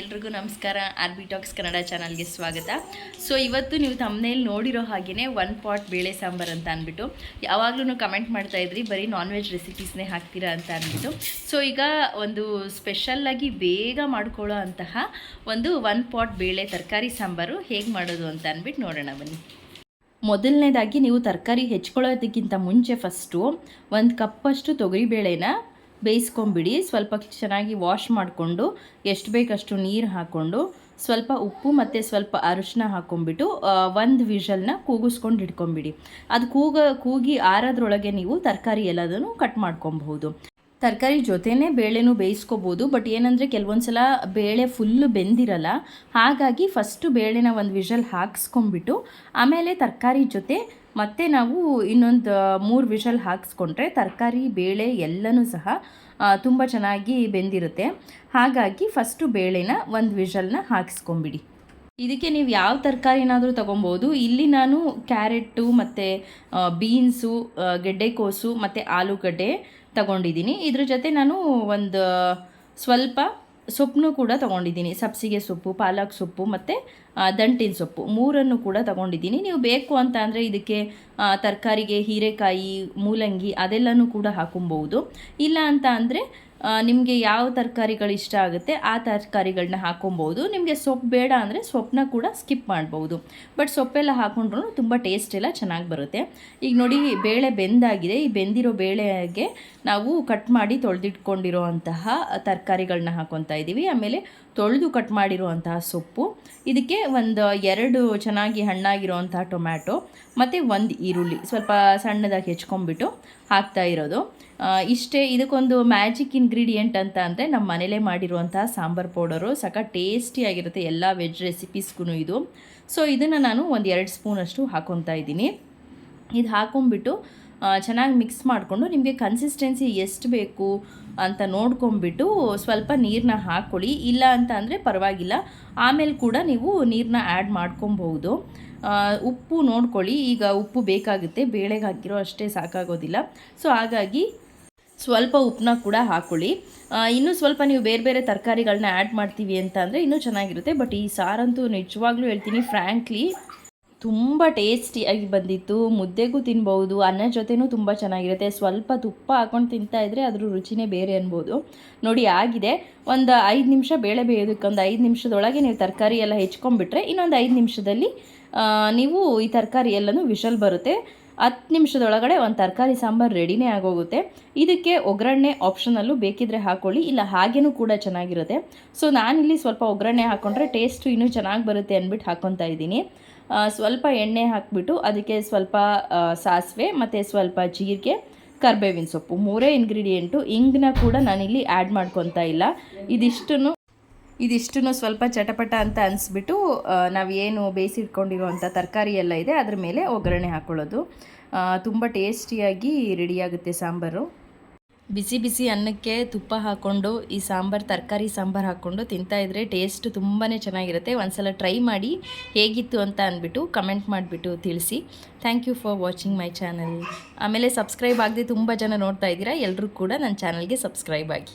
ಎಲ್ರಿಗೂ ನಮಸ್ಕಾರ. R tax Kannada ಚಾನಲ್ಗೆ ಸ್ವಾಗತ. ಸೊ ಇವತ್ತು ನೀವು ತಮ್ಮನೇಲಿ ನೋಡಿರೋ ಹಾಗೆಯೇ ಒನ್ ಪಾಟ್ ಬೇಳೆ ಸಾಂಬಾರು ಅಂತ ಅಂದ್ಬಿಟ್ಟು ಯಾವಾಗಲೂ ಕಮೆಂಟ್ ಮಾಡ್ತಾ ಇದ್ರಿ, ಬರೀ ನಾನ್ ವೆಜ್ ರೆಸಿಪೀಸ್ನೇ ಹಾಕ್ತೀರಾ ಅಂತ ಅಂದ್ಬಿಟ್ಟು. ಸೊ ಈಗ ಒಂದು ಸ್ಪೆಷಲ್ಲಾಗಿ ಬೇಗ ಮಾಡ್ಕೊಳ್ಳೋ ಅಂತಹ ಒಂದು ಒನ್ ಪಾಟ್ ಬೇಳೆ ತರಕಾರಿ ಸಾಂಬಾರು ಹೇಗೆ ಮಾಡೋದು ಅಂತ ಅಂದ್ಬಿಟ್ಟು ನೋಡೋಣ ಬನ್ನಿ. ಮೊದಲನೇದಾಗಿ ನೀವು ತರಕಾರಿ ಹೆಚ್ಕೊಳ್ಳೋದಕ್ಕಿಂತ ಮುಂಚೆ ಫಸ್ಟು ಒಂದು ಕಪ್ಪಷ್ಟು ತೊಗರಿಬೇಳೆನ ಬೇಯಿಸ್ಕೊಂಬಿಡಿ. ಸ್ವಲ್ಪ ಚೆನ್ನಾಗಿ ವಾಶ್ ಮಾಡಿಕೊಂಡು, ಎಷ್ಟು ಬೇಕಷ್ಟು ನೀರು ಹಾಕ್ಕೊಂಡು ಸ್ವಲ್ಪ ಉಪ್ಪು ಮತ್ತು ಸ್ವಲ್ಪ ಅರಿಶಿನ ಹಾಕ್ಕೊಂಬಿಟ್ಟು ಒಂದು ವಿಷಲ್ನ ಕೂಗಿಸ್ಕೊಂಡು ಇಟ್ಕೊಂಬಿಡಿ. ಅದು ಕೂಗ, ಕೂಗಿ ಆರೋದ್ರೊಳಗೆ ನೀವು ತರಕಾರಿ ಎಲ್ಲದನ್ನು ಕಟ್ ಮಾಡ್ಕೊಬಹುದು. ತರಕಾರಿ ಜೊತೆನೇ ಬೇಳೆನೂ ಬೇಯಿಸ್ಕೋಬೋದು, ಬಟ್ ಏನಂದರೆ ಕೆಲವೊಂದು ಸಲ ಬೇಳೆ ಫುಲ್ಲು ಬೆಂದಿರಲ್ಲ, ಹಾಗಾಗಿ ಫಸ್ಟು ಬೇಳೆನ ಒಂದು ವಿಷಲ್ ಹಾಕಿಸ್ಕೊಂಬಿಟ್ಟು ಆಮೇಲೆ ತರಕಾರಿ ಜೊತೆ ಮತ್ತೆ ನಾವು ಇನ್ನೊಂದು ಮೂರು ವಿಷಲ್ ಹಾಕಿಸ್ಕೊಂಡ್ರೆ ತರಕಾರಿ, ಬೇಳೆ ಎಲ್ಲನೂ ಸಹ ತುಂಬ ಚೆನ್ನಾಗಿ ಬೆಂದಿರುತ್ತೆ. ಹಾಗಾಗಿ ಫಸ್ಟು ಬೇಳೆನ ಒಂದು ವಿಷಲ್ನ ಹಾಕಿಸ್ಕೊಂಬಿಡಿ. ಇದಕ್ಕೆ ನೀವು ಯಾವ ತರಕಾರಿನಾದರೂ ತೊಗೊಬೋದು. ಇಲ್ಲಿ ನಾನು ಕ್ಯಾರೆಟ್ಟು ಮತ್ತು ಬೀನ್ಸು ಗೆಡ್ಡೆಕೋಸು ಮತ್ತು ಆಲೂಗಡ್ಡೆ ತಗೊಂಡಿದ್ದೀನಿ. ಇದ್ರ ಜೊತೆ ನಾನು ಒಂದು ಸ್ವಲ್ಪ ಸೊಪ್ಪನ್ನು ಕೂಡ ತೊಗೊಂಡಿದ್ದೀನಿ. ಸಬ್ಸಿಗೆ ಸೊಪ್ಪು, ಪಾಲಕ್ ಸೊಪ್ಪು ಮತ್ತು ದಂಟಿನ ಸೊಪ್ಪು. ಮೂರನ್ನು ಕೂಡ ತೊಗೊಂಡಿದ್ದೀನಿ. ನೀವು ಬೇಕು ಅಂತ ಅಂದರೆ ಇದಕ್ಕೆ ತರಕಾರಿಗೆ, ಹೀರೆಕಾಯಿ, ಮೂಲಂಗಿ ಅದೆಲ್ಲನೂ ಕೂಡ ಹಾಕೊಬೋದು. ಇಲ್ಲ ಅಂತ ಅಂದರೆ ನಿಮಗೆ ಯಾವ ತರಕಾರಿಗಳು ಇಷ್ಟ ಆಗುತ್ತೆ ಆ ತರಕಾರಿಗಳನ್ನ ಹಾಕೊಬೋದು. ನಿಮಗೆ ಸೊಪ್ಪು ಬೇಡ ಅಂದರೆ ಸೊಪ್ಪನ್ನ ಕೂಡ ಸ್ಕಿಪ್ ಮಾಡ್ಬೋದು. ಬಟ್ ಸೊಪ್ಪೆಲ್ಲ ಹಾಕೊಂಡ್ರೂ ತುಂಬ ಟೇಸ್ಟ್ ಎಲ್ಲ ಚೆನ್ನಾಗಿ ಬರುತ್ತೆ. ಈಗ ನೋಡಿ, ಬೇಳೆ ಬೆಂದಾಗಿದೆ. ಈ ಬೆಂದಿರೋ ಬೇಳೆಗೆ ನಾವು ಕಟ್ ಮಾಡಿ ತೊಳೆದಿಟ್ಕೊಂಡಿರೋ ಅಂತಹ ತರಕಾರಿಗಳನ್ನ ಹಾಕೊತಾ ಇದ್ದೀವಿ ಆಮೇಲೆ ತೊಳೆದು ಕಟ್ ಮಾಡಿರುವಂತಹ ಸೊಪ್ಪು. ಇದಕ್ಕೆ ಒಂದು ಎರಡು ಚೆನ್ನಾಗಿ ಹಣ್ಣಾಗಿರುವಂತಹ ಟೊಮ್ಯಾಟೊ, ಮತ್ತು ಒಂದು ಈರುಳ್ಳಿ ಸ್ವಲ್ಪ ಸಣ್ಣದಾಗಿ ಹೆಚ್ಕೊಂಡ್ಬಿಟ್ಟು ಹಾಕ್ತಾ ಇರೋದು. ಇಷ್ಟೇ ಇದಕ್ಕೊಂದು ಮ್ಯಾಜಿಕ್ ಇಂಗ್ರೀಡಿಯೆಂಟ್ ಅಂತ ಅಂದರೆ ನಮ್ಮ ಮನೇಲೇ ಮಾಡಿರುವಂತಹ ಸಾಂಬಾರು ಪೌಡರು. ಸಕ ಟೇಸ್ಟಿಯಾಗಿರುತ್ತೆ ಎಲ್ಲ ವೆಜ್ ರೆಸಿಪೀಸ್ಗೂ ಇದು. ಸೊ ಇದನ್ನು ನಾನು ಒಂದು ಎರಡು ಸ್ಪೂನಷ್ಟು ಹಾಕೊತಾ ಇದ್ದೀನಿ. ಇದು ಹಾಕೊಂಡ್ಬಿಟ್ಟು ಚೆನ್ನಾಗಿ ಮಿಕ್ಸ್ ಮಾಡಿಕೊಂಡು ನಿಮಗೆ ಕನ್ಸಿಸ್ಟೆನ್ಸಿ ಎಷ್ಟು ಬೇಕು ಅಂತ ನೋಡ್ಕೊಂಬಿಟ್ಟು ಸ್ವಲ್ಪ ನೀರನ್ನ ಹಾಕ್ಕೊಳ್ಳಿ ಇಲ್ಲ ಅಂತ ಅಂದರೆ ಪರವಾಗಿಲ್ಲ. ಆಮೇಲೆ ಕೂಡ ನೀವು ನೀರನ್ನ ಆ್ಯಡ್ ಮಾಡ್ಕೊಬಹುದು. ಉಪ್ಪು ನೋಡ್ಕೊಳ್ಳಿ. ಈಗ ಉಪ್ಪು ಬೇಕಾಗುತ್ತೆ. ಬೇಳೆಗೆ ಹಾಕಿರೋ ಅಷ್ಟೇ ಸಾಕಾಗೋದಿಲ್ಲ. ಸೊ ಹಾಗಾಗಿ ಸ್ವಲ್ಪ ಉಪ್ಪನ್ನ ಕೂಡ ಹಾಕ್ಕೊಳ್ಳಿ ಇನ್ನೂ ಸ್ವಲ್ಪ ನೀವು ಬೇರೆ ಬೇರೆ ತರಕಾರಿಗಳನ್ನ ಆ್ಯಡ್ ಮಾಡ್ತೀವಿ ಅಂತ ಅಂದರೆ ಇನ್ನೂ ಚೆನ್ನಾಗಿರುತ್ತೆ. ಬಟ್ ಈ ಸಾರಂತೂ ನಿಜವಾಗ್ಲೂ ಹೇಳ್ತೀನಿ ಫ್ರ್ಯಾಂಕ್ಲಿ ತುಂಬ ಟೇಸ್ಟಿಯಾಗಿ ಬಂದಿತ್ತು. ಮುದ್ದೆಗೂ ತಿನ್ಬೋದು ಅನ್ನ ಜೊತೆನೂ ತುಂಬ ಚೆನ್ನಾಗಿರುತ್ತೆ. ಸ್ವಲ್ಪ ತುಪ್ಪ ಹಾಕೊಂಡು ತಿಂತಾ ಇದ್ದರೆ ಅದ್ರ ರುಚಿನೇ ಬೇರೆ ಅನ್ಬೋದು. ನೋಡಿ ಆಗಿದೆ. ಒಂದು ಐದು ನಿಮಿಷ ಬೇಳೆ ಬೇಯೋದಕ್ಕೆ ಒಂದು ಐದು ನಿಮಿಷದೊಳಗೆ ನೀವು ತರಕಾರಿ ಎಲ್ಲ ಹೆಚ್ಕೊಂಡ್ಬಿಟ್ರೆ ಇನ್ನೊಂದು ಐದು ನಿಮಿಷದಲ್ಲಿ ನೀವು ಈ ತರಕಾರಿ ಎಲ್ಲನೂ ವಿಷಲ್ ಬರುತ್ತೆ. ಹತ್ತು ನಿಮಿಷದೊಳಗಡೆ ಒಂದು ತರಕಾರಿ ಸಾಂಬಾರು ರೆಡಿನೇ ಆಗೋಗುತ್ತೆ. ಇದಕ್ಕೆ ಒಗ್ಗರಣೆ ಆಪ್ಷನಲ್ಲೂ ಬೇಕಿದ್ರೆ ಹಾಕ್ಕೊಳ್ಳಿ ಇಲ್ಲ ಹಾಗೇನೂ ಕೂಡ ಚೆನ್ನಾಗಿರುತ್ತೆ. ಸೊ ನಾನಿಲ್ಲಿ ಸ್ವಲ್ಪ ಒಗ್ಗರಣೆ ಹಾಕ್ಕೊಂಡ್ರೆ ಟೇಸ್ಟು ಇನ್ನೂ ಚೆನ್ನಾಗಿ ಬರುತ್ತೆ ಅಂದ್ಬಿಟ್ಟು ಹಾಕ್ಕೊತಾ ಇದ್ದೀನಿ. ಸ್ವಲ್ಪ ಎಣ್ಣೆ ಹಾಕಿಬಿಟ್ಟು ಅದಕ್ಕೆ ಸ್ವಲ್ಪ ಸಾಸಿವೆ ಮತ್ತು ಸ್ವಲ್ಪ ಜೀರಿಗೆ, ಕರ್ಬೇವಿನ ಸೊಪ್ಪು ಮೂರೇ ಇಂಗ್ರೀಡಿಯೆಂಟು ಇಂಗನ್ನ ಕೂಡ ನಾನಿಲ್ಲಿ ಆ್ಯಡ್ ಮಾಡ್ಕೊತಾ ಇಲ್ಲ. ಇದಿಷ್ಟನ್ನು ಇದಿಷ್ಟನ್ನು ಸ್ವಲ್ಪ ಚಟಪಟ ಅಂತ ಅನಿಸ್ಬಿಟ್ಟು ನಾವು ಏನು ಬೇಯಿಸಿಟ್ಕೊಂಡಿರುವಂಥ ತರಕಾರಿ ಎಲ್ಲ ಇದೆ, ಅದ್ರ ಮೇಲೆ ಒಗ್ಗರಣೆ ಹಾಕ್ಕೊಳ್ಳೋದು ತುಂಬ ಟೇಸ್ಟಿಯಾಗಿ ರೆಡಿಯಾಗುತ್ತೆ ಸಾಂಬಾರು. ಬಿಸಿ ಬಿಸಿ ಅನ್ನಕ್ಕೆ ತುಪ್ಪ ಹಾಕ್ಕೊಂಡು ಈ ಸಾಂಬಾರು, ತರಕಾರಿ ಸಾಂಬಾರು ಹಾಕ್ಕೊಂಡು ತಿಂತಾಯಿದ್ರೆ ಟೇಸ್ಟ್ ತುಂಬಾ ಚೆನ್ನಾಗಿರುತ್ತೆ. ಒಂದ್ಸಲ ಟ್ರೈ ಮಾಡಿ ಹೇಗಿತ್ತು ಅಂತ ಅಂದ್ಬಿಟ್ಟು ಕಮೆಂಟ್ ಮಾಡಿಬಿಟ್ಟು ತಿಳಿಸಿ. Thank you for watching my channel. ಆಮೇಲೆ ಸಬ್ಸ್ಕ್ರೈಬ್ ಆಗದೆ ತುಂಬ ಜನ ನೋಡ್ತಾ ಇದ್ದೀರಾ ಎಲ್ಲರೂ ಕೂಡ ನನ್ನ ಚಾನಲ್ಗೆ ಸಬ್ಸ್ಕ್ರೈಬ್ ಆಗಿ.